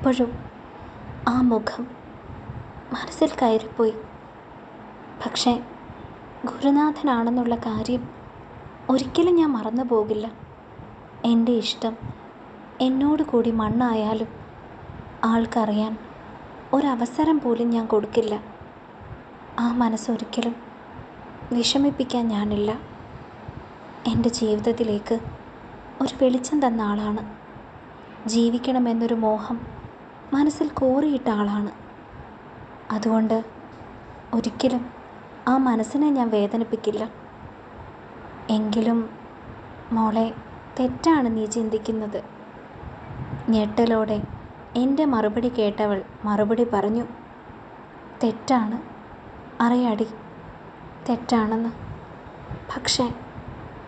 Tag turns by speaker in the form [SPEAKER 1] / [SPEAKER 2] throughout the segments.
[SPEAKER 1] അപ്പോഴും ആ മുഖം മനസ്സിൽ കയറിപ്പോയി. പക്ഷേ ഗുരുനാഥനാണെന്നുള്ള കാര്യം ഒരിക്കലും ഞാൻ മറന്നു പോകില്ല. എന്റെ ഇഷ്ടം എന്നോട് കൂടി മണ്ണായാലും ആൾക്കറിയാൻ ഒരവസരം പോലും ഞാൻ കൊടുക്കില്ല. ആ മനസ്സൊരിക്കലും വിഷമിപ്പിക്കാൻ ഞാനില്ല. എന്റെ ജീവിതത്തിലേക്ക് ഒരു വെളിച്ചം തന്ന ആളാണ്. ജീവിക്കണമെന്നൊരു മോഹം മനസ്സിൽ കോറിയിട്ട ആളാണ്. അതുകൊണ്ട് ഒരിക്കലും ആ മനസ്സിനെ ഞാൻ വേദനിപ്പിക്കില്ല. എങ്കിലും മോളെ തെറ്റാണ് നീ ചിന്തിക്കുന്നത്. ഞെട്ടലോടെ എന്റെ മറുപടി കേട്ടവൾ മറുപടി പറഞ്ഞു തെറ്റാണ്. അറിയാടി തെറ്റാണെന്ന്. പക്ഷേ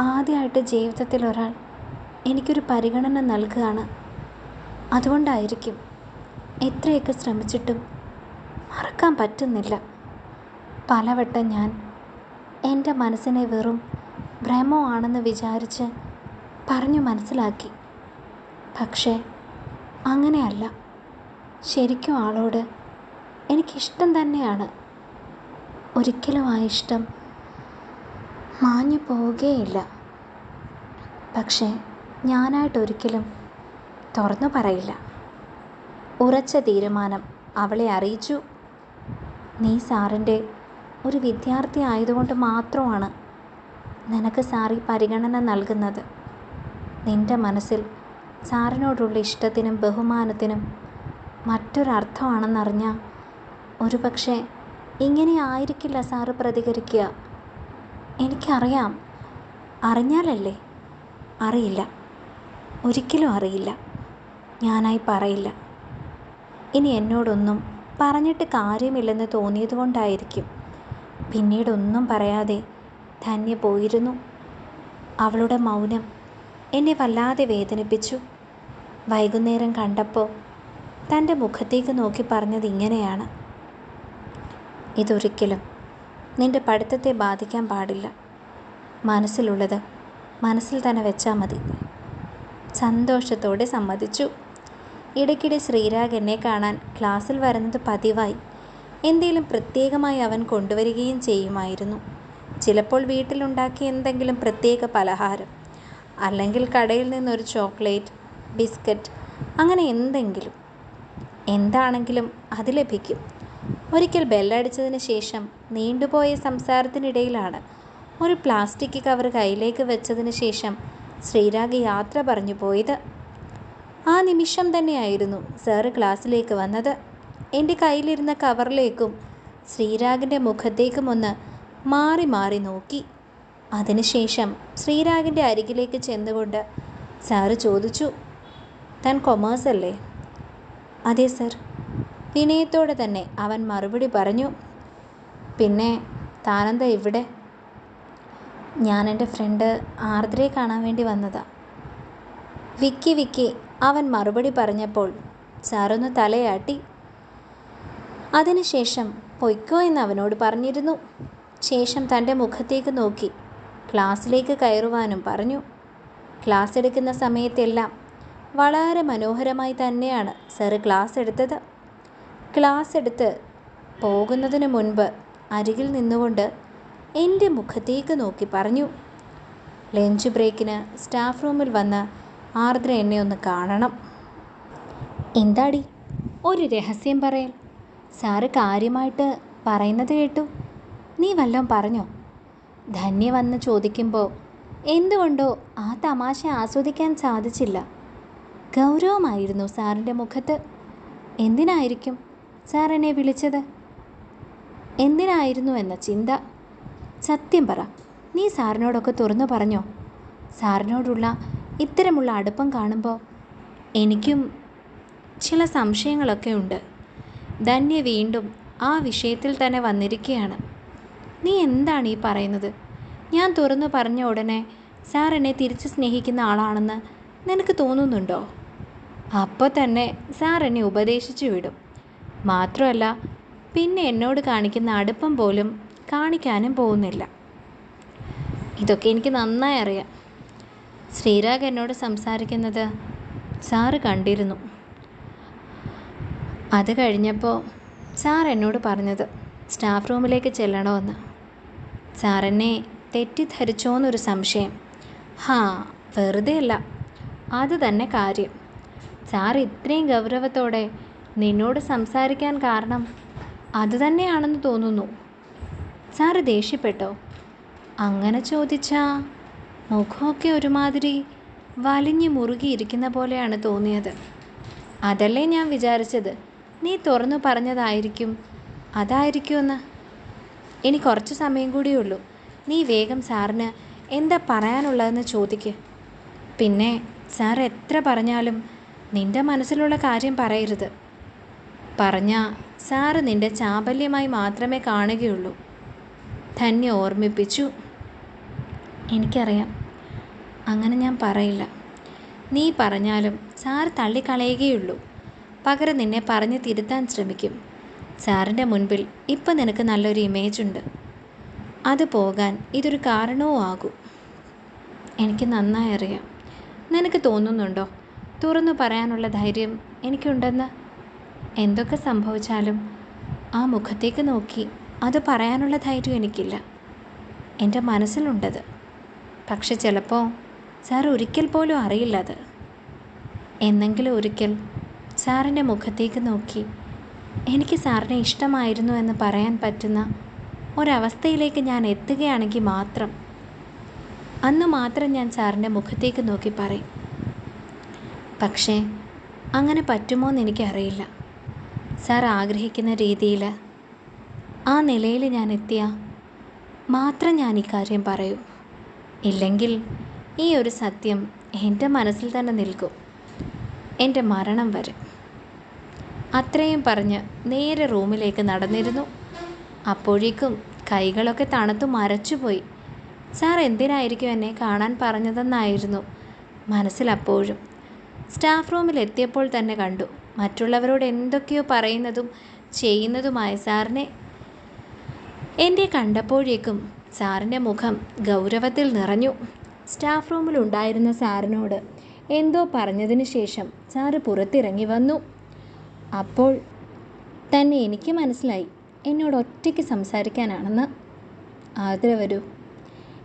[SPEAKER 1] ആദ്യമായിട്ട് ജീവിതത്തിൽ ഒരാൾ എനിക്കൊരു പരിഗണന നൽകുകയാണ് അതുകൊണ്ടായിരിക്കും എത്രയൊക്കെ ശ്രമിച്ചിട്ടും മറക്കാൻ പറ്റുന്നില്ല. പലവട്ടം ഞാൻ എന്റെ മനസ്സിനെ വെറും ഭ്രമമാണെന്ന് വിചാരിച്ച് പറഞ്ഞു മനസ്സിലാക്കി. പക്ഷേ അങ്ങനെയല്ല. ശരിക്കും ആളോട് എനിക്കിഷ്ടം തന്നെയാണ്. ഒരിക്കലും ആ ഇഷ്ടം മാഞ്ഞു പോവുകയില്ല. പക്ഷേ ഞാനായിട്ടൊരിക്കലും തുറന്നു പറയില്ല. ഉറച്ച തീരുമാനം അവളെ അറിയിച്ചു. നീ സാറിന്റെ ഒരു വിദ്യാർത്ഥി ആയതുകൊണ്ട് മാത്രമാണ് നിനക്ക് സാറി പരിഗണന നൽകുന്നത്. നിന്റെ മനസ്സിൽ സാറിനോടുള്ള ഇഷ്ടത്തിനും ബഹുമാനത്തിനും മറ്റൊരർത്ഥമാണെന്നറിഞ്ഞ ഒരു പക്ഷേ ഇങ്ങനെ ആയിരിക്കില്ല സാറ് പ്രതികരിക്കുക. എനിക്കറിയാം. അറിഞ്ഞാലല്ലേ? അറിയില്ല. ഒരിക്കലും അറിയില്ല. ഞാനായി പറയില്ല. ഇനി എന്നോടൊന്നും പറഞ്ഞിട്ട് കാര്യമില്ലെന്ന് തോന്നിയതുകൊണ്ടായിരിക്കും പിന്നീടൊന്നും പറയാതെ ധന്യ പോയിരുന്നു. അവളുടെ മൗനം എന്നെ വല്ലാതെ വേദനിപ്പിച്ചു. വൈകുന്നേരം കണ്ടപ്പോൾ തന്റെ മുഖത്തേക്ക് നോക്കി പറഞ്ഞത് ഇങ്ങനെയാണ്. ഇതൊരിക്കലും നിന്റെ പഠിത്തത്തെ ബാധിക്കാൻ പാടില്ല. മനസ്സിലുള്ളത് മനസ്സിൽ തന്നെ വെച്ചാൽ മതി. സന്തോഷത്തോടെ സമ്മതിച്ചു. ഇടയ്ക്കിടെ ശ്രീരാഗ് എന്നെ കാണാൻ ക്ലാസ്സിൽ വരുന്നത് പതിവായി. എന്തെങ്കിലും പ്രത്യേകമായി അവൻ കൊണ്ടുവരികയും ചെയ്യുമായിരുന്നു. ചിലപ്പോൾ വീട്ടിലുണ്ടാക്കിയ എന്തെങ്കിലും പ്രത്യേക പലഹാരം അല്ലെങ്കിൽ കടയിൽ നിന്നൊരു ചോക്ലേറ്റ് ബിസ്ക്കറ്റ് അങ്ങനെ എന്തെങ്കിലും. എന്താണെങ്കിലും അത് ലഭിക്കും. ഒരിക്കൽ ബെല്ലടിച്ചതിന് ശേഷം നീണ്ടുപോയ സംസാരത്തിനിടയിലാണ് ഒരു പ്ലാസ്റ്റിക് കവർ കയ്യിലേക്ക് വെച്ചതിന് ശേഷം ശ്രീരാഗ് യാത്ര പറഞ്ഞു പോയത്. ആ നിമിഷം തന്നെയായിരുന്നു സാറ് ക്ലാസ്സിലേക്ക് വന്നത്. എന്റെ കയ്യിലിരുന്ന കവറിലേക്കും ശ്രീരാഗിന്റെ മുഖത്തേക്കും ഒന്ന് മാറി മാറി നോക്കി. അതിനുശേഷം ശ്രീരാഗിന്റെ അരികിലേക്ക് ചെന്നുകൊണ്ട് സാറ് ചോദിച്ചു താൻ കൊമേഴ്സ് അല്ലേ? അതെ സർ. വിനയത്തോടെ തന്നെ അവൻ മറുപടി പറഞ്ഞു പിന്നെ താനെന്താ ഇവിടെ? ഞാൻ എന്റെ ഫ്രണ്ട് ആർദ്രയെ കാണാൻ വേണ്ടി വന്നതാ. വിക്കി വിക്കി അവൻ മറുപടി പറഞ്ഞപ്പോൾ സാറൊന്ന് തലയാട്ടി. അതിനുശേഷം പൊയ്ക്കോ എന്ന് അവനോട് പറഞ്ഞിരുന്നു. ശേഷം തന്റെ മുഖത്തേക്ക് നോക്കി. ക്ലാസ്സിലേക്ക് കയറുവാനും പറഞ്ഞു. ക്ലാസ് എടുക്കുന്ന സമയത്തെല്ലാം വളരെ മനോഹരമായി തന്നെയാണ് സാറ് ക്ലാസ് എടുത്തത്. ക്ലാസ് എടുത്ത് പോകുന്നതിന് മുൻപ് അരികിൽ നിന്നുകൊണ്ട് എന്റെ മുഖത്തേക്ക് നോക്കി പറഞ്ഞു. ലഞ്ച് ബ്രേക്കിന് സ്റ്റാഫ് റൂമിൽ വന്ന് ആർദ്ര എന്നെ ഒന്ന് കാണണം. എന്താടി? ഒരു രഹസ്യം പറയൽ. സാറ് കാര്യമായിട്ട് പറയുന്നത് കേട്ടു. നീ വല്ലതും പറഞ്ഞോ? ധന്യ വന്ന് ചോദിക്കുമ്പോൾ എന്തുകൊണ്ടോ ആ തമാശ ആസ്വദിക്കാൻ സാധിച്ചില്ല. ഗൗരവമായിരുന്നു സാറിന്റെ മുഖത്ത്. എന്തിനായിരിക്കും സാർ എന്നെ വിളിച്ചത്? എന്തിനായിരുന്നു എന്ന ചിന്ത. സത്യം പറ നീ സാറിനോടൊക്കെ തുറന്നു പറഞ്ഞോ? സാറിനോടുള്ള ഇത്തരമുള്ള അടുപ്പം കാണുമ്പോൾ എനിക്കും ചില സംശയങ്ങളൊക്കെ ഉണ്ട്. ധന്യ വീണ്ടും ആ വിഷയത്തിൽ തന്നെ വന്നിരിക്കുകയാണ്. നീ എന്താണ് ഈ പറയുന്നത്? ഞാൻ തുറന്നു പറഞ്ഞ ഉടനെ സാർ എന്നെ തിരിച്ച് സ്നേഹിക്കുന്ന ആളാണെന്ന് നിനക്ക് തോന്നുന്നുണ്ടോ? അപ്പോൾ തന്നെ സാർ എന്നെ ഉപദേശിച്ചു വിടും. മാത്രമല്ല പിന്നെ എന്നോട് കാണിക്കുന്ന അടുപ്പം പോലും കാണിക്കാനും പോകുന്നില്ല. ഇതൊക്കെ എനിക്ക് നന്നായി അറിയാം. ശ്രീരാഗ് എന്നോട് സംസാരിക്കുന്നത് സാറ് കണ്ടിരുന്നു. അത് കഴിഞ്ഞപ്പോൾ സാർ എന്നോട് പറഞ്ഞത് സ്റ്റാഫ് റൂമിലേക്ക് ചെല്ലണമെന്ന്. സാറെന്നെ തെറ്റിദ്ധരിച്ചോന്നൊരു സംശയം. ഹാ വെറുതെ അല്ല അത് തന്നെ കാര്യം. സാർ ഇത്രയും ഗൗരവത്തോടെ നിന്നോട് സംസാരിക്കാൻ കാരണം അത് തന്നെയാണെന്ന് തോന്നുന്നു. സാറ് ദേഷ്യപ്പെട്ടോ? അങ്ങനെ ചോദിച്ചാ മുഖമൊക്കെ ഒരുമാതിരി വലിഞ്ഞു മുറുകിയിരിക്കുന്ന പോലെയാണ് തോന്നിയത്. അതല്ലേ ഞാൻ വിചാരിച്ചത്? നീ തുറന്നു പറഞ്ഞതായിരിക്കും. അതായിരിക്കുമെന്ന്. ഇനി കുറച്ച് സമയം കൂടിയേ ഉള്ളൂ. നീ വേഗം സാറിന് എന്താ പറയാനുള്ളതെന്ന് ചോദിക്ക്. പിന്നെ സാർ എത്ര പറഞ്ഞാലും നിന്റെ മനസ്സിലുള്ള കാര്യം പറയരുത്. പറഞ്ഞാൽ സാറ് നിന്റെ ചാബല്യമായി മാത്രമേ കാണുകയുള്ളൂ. ധന്യ ഓർമ്മിപ്പിച്ചു. എനിക്കറിയാം. അങ്ങനെ ഞാൻ പറയില്ല. നീ പറഞ്ഞാലും സാർ തള്ളിക്കളയുകയുള്ളൂ. പകരം നിന്നെ പറഞ്ഞ് തിരുത്താൻ ശ്രമിക്കും. സാറിന്റെ മുൻപിൽ ഇപ്പം നിനക്ക് നല്ലൊരു ഇമേജ് ഉണ്ട്. അത് പോകാൻ ഇതൊരു കാരണവും ആകും. എനിക്ക് നന്നായി അറിയാം. നിനക്ക് തോന്നുന്നുണ്ടോ? തുറന്നു പറയാനുള്ള ധൈര്യം എനിക്കുണ്ടെന്ന്? എന്തൊക്കെ സംഭവിച്ചാലും ആ മുഖത്തേക്ക് നോക്കി അത് പറയാനുള്ള ധൈര്യം എനിക്കില്ല. എന്റെ മനസ്സിലുണ്ടത്. പക്ഷെ ചിലപ്പോൾ സാർ ഒരിക്കൽ പോലും അറിയില്ല അത് എന്നെങ്കിലും ഒരിക്കൽ സാറിന്റെ മുഖത്തേക്ക് നോക്കി എനിക്ക് സാറിനെ ഇഷ്ടമായിരുന്നു എന്ന് പറയാൻ പറ്റുന്ന ഒരവസ്ഥയിലേക്ക് ഞാൻ എത്തുകയാണെങ്കിൽ മാത്രം അന്ന് മാത്രം ഞാൻ സാറിന്റെ മുഖത്തേക്ക് നോക്കി പറയും. പക്ഷേ അങ്ങനെ പറ്റുമോ എന്ന് എനിക്കറിയില്ല. സാർ ആഗ്രഹിക്കുന്ന രീതിയിൽ ആ നിലയിൽ ഞാൻ എത്തിയ മാത്രം ഞാൻ ഇക്കാര്യം പറയൂ. ഇല്ലെങ്കിൽ ഈ ഒരു സത്യം എന്റെ മനസ്സിൽ തന്നെ നിൽക്കും. എന്റെ മരണം വരെ. അത്രയും പറഞ്ഞ് നേരെ റൂമിലേക്ക് നടന്നിരുന്നു. അപ്പോഴേക്കും കൈകളൊക്കെ തണുത്തു മരച്ചുപോയി. സാർ എന്തിനായിരിക്കും എന്നെ കാണാൻ പറഞ്ഞതെന്നായിരുന്നു മനസ്സിലപ്പോഴും സ്റ്റാഫ് റൂമിൽ എത്തിയപ്പോൾ തന്നെ കണ്ടു. മറ്റുള്ളവരോട് എന്തൊക്കെയോ പറയുന്നതും ചെയ്യുന്നതുമായ സാറിനെ. എന്നെ കണ്ടപ്പോഴേക്കും സാറിന്റെ മുഖം ഗൗരവത്തിൽ നിറഞ്ഞു. സ്റ്റാഫ് റൂമിലുണ്ടായിരുന്ന സാറിനോട് എന്തോ പറഞ്ഞതിന് ശേഷം സാറ് പുറത്തിറങ്ങി വന്നു. അപ്പോൾ തന്നെ എനിക്ക് മനസ്സിലായി എന്നോട് ഒറ്റയ്ക്ക് സംസാരിക്കാനാണെന്ന്. ആതിര വരൂ.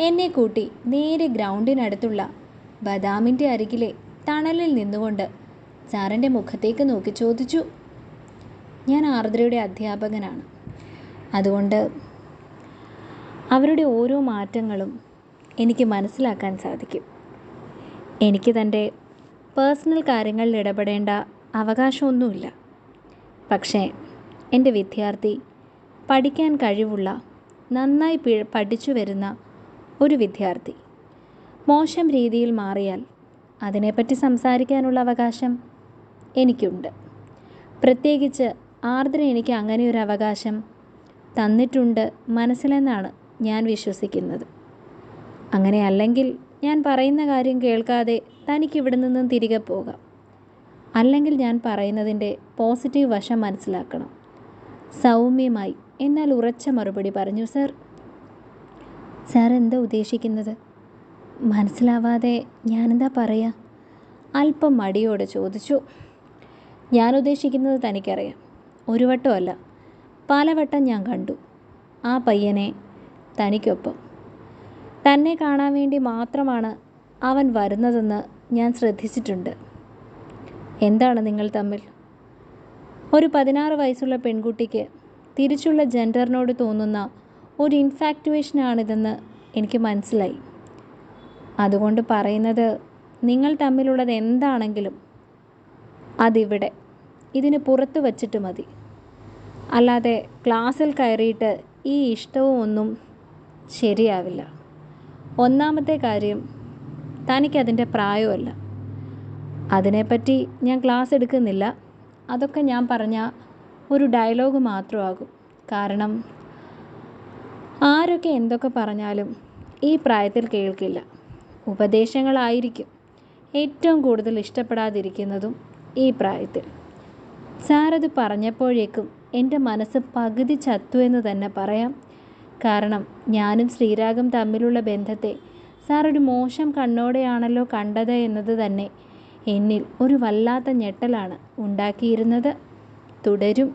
[SPEAKER 1] എന്നെ കൂട്ടി നേരെ ഗ്രൗണ്ടിനടുത്തുള്ള ബദാമിന്റെ അരികിലെ തണലിൽ നിന്നുകൊണ്ട് സാറിന്റെ മുഖത്തേക്ക് നോക്കി ചോദിച്ചു. ഞാൻ ആർദ്രയുടെ അധ്യാപകനാണ്. അതുകൊണ്ട് അവരുടെ ഓരോ മാറ്റങ്ങളും എനിക്ക് മനസ്സിലാക്കാൻ സാധിക്കും. എനിക്ക് തന്റെ പേഴ്സണൽ കാര്യങ്ങളിൽ ഇടപെടേണ്ട അവകാശമൊന്നുമില്ല. പക്ഷേ എന്റെ വിദ്യാർത്ഥി പഠിക്കാൻ കഴിവുള്ള നന്നായി പഠിച്ചു വരുന്ന ഒരു വിദ്യാർത്ഥി. മോശം രീതിയിൽ മാറിയാൽ അതിനെപ്പറ്റി സംസാരിക്കാനുള്ള അവകാശം എനിക്കുണ്ട്. പ്രത്യേകിച്ച് ആർദ്ര എനിക്ക് അങ്ങനെ ഒരു അവകാശം തന്നിട്ടുണ്ട് മനസ്സിലെന്നാണ് ഞാൻ വിശ്വസിക്കുന്നത്. അങ്ങനെ അല്ലെങ്കിൽ ഞാൻ പറയുന്ന കാര്യം കേൾക്കാതെ തനിക്ക് ഇവിടെ നിന്നും തിരികെ പോകാം. അല്ലെങ്കിൽ ഞാൻ പറയുന്നതിന്റെ പോസിറ്റീവ് വശം മനസ്സിലാക്കണം. സൗമ്യമായി എന്നാൽ ഉറച്ച മറുപടി പറഞ്ഞു സർ സാർ എന്താ ഉദ്ദേശിക്കുന്നത്? മനസ്സിലാവാതെ ഞാനെന്താ പറയുക അല്പം മടിയോടെ ചോദിച്ചു. ഞാൻ ഉദ്ദേശിക്കുന്നത് തനിക്കറിയാം. ഒരു വട്ടമല്ല പലവട്ടം ഞാൻ കണ്ടു. ആ പയ്യനെ തനിക്കൊപ്പം തന്നെ കാണാൻ വേണ്ടി മാത്രമാണ് അവൻ വരുന്നതെന്ന് ഞാൻ ശ്രദ്ധിച്ചിട്ടുണ്ട്. എന്താണ് നിങ്ങൾ തമ്മിൽ? ഒരു പതിനാറ് വയസ്സുള്ള പെൺകുട്ടിക്ക് തിരിച്ചുള്ള ജെൻഡറിനോട് തോന്നുന്ന ഒരു ഇൻഫാക്റ്റുവേഷനാണിതെന്ന് എനിക്ക് മനസ്സിലായി. അതുകൊണ്ട് പറയുന്നത് നിങ്ങൾ തമ്മിലുള്ളത് എന്താണെങ്കിലും അതിവിടെ. ഇതിന് പുറത്ത് വച്ചിട്ട് മതി. അല്ലാതെ ക്ലാസ്സിൽ കയറിയിട്ട് ഈ ഇഷ്ടവും ഒന്നും ശരിയാവില്ല. ഒന്നാമത്തെ കാര്യം തനിക്കതിന്റെ പ്രായമല്ല. അതിനെപ്പറ്റി ഞാൻ ക്ലാസ് എടുക്കുന്നില്ല. അതൊക്കെ ഞാൻ പറഞ്ഞ ഒരു ഡയലോഗ് മാത്രമാകും. കാരണം ആരൊക്കെ എന്തൊക്കെ പറഞ്ഞാലും ഈ പ്രായത്തിൽ കേൾക്കില്ല. ഉപദേശങ്ങളായിരിക്കും ഏറ്റവും കൂടുതൽ ഇഷ്ടപ്പെടാതിരിക്കുന്നതും ഈ പ്രായത്തിൽ. സാറത് പറഞ്ഞപ്പോഴേക്കും എന്റെ മനസ്സ് പകുതി ചത്തു എന്ന് തന്നെ പറയാം. കാരണം ഞാനും ശ്രീരാഗം തമ്മിലുള്ള ബന്ധത്തെ സാർ ഒരു മോശം കണ്ണോടെയാണല്ലോ കണ്ടത് എന്നത് തന്നെ. എന്നിൽ ഒരു വല്ലാത്ത ഞെട്ടലാണ് ഉണ്ടാക്കിയിരുന്നത്. തുടരും.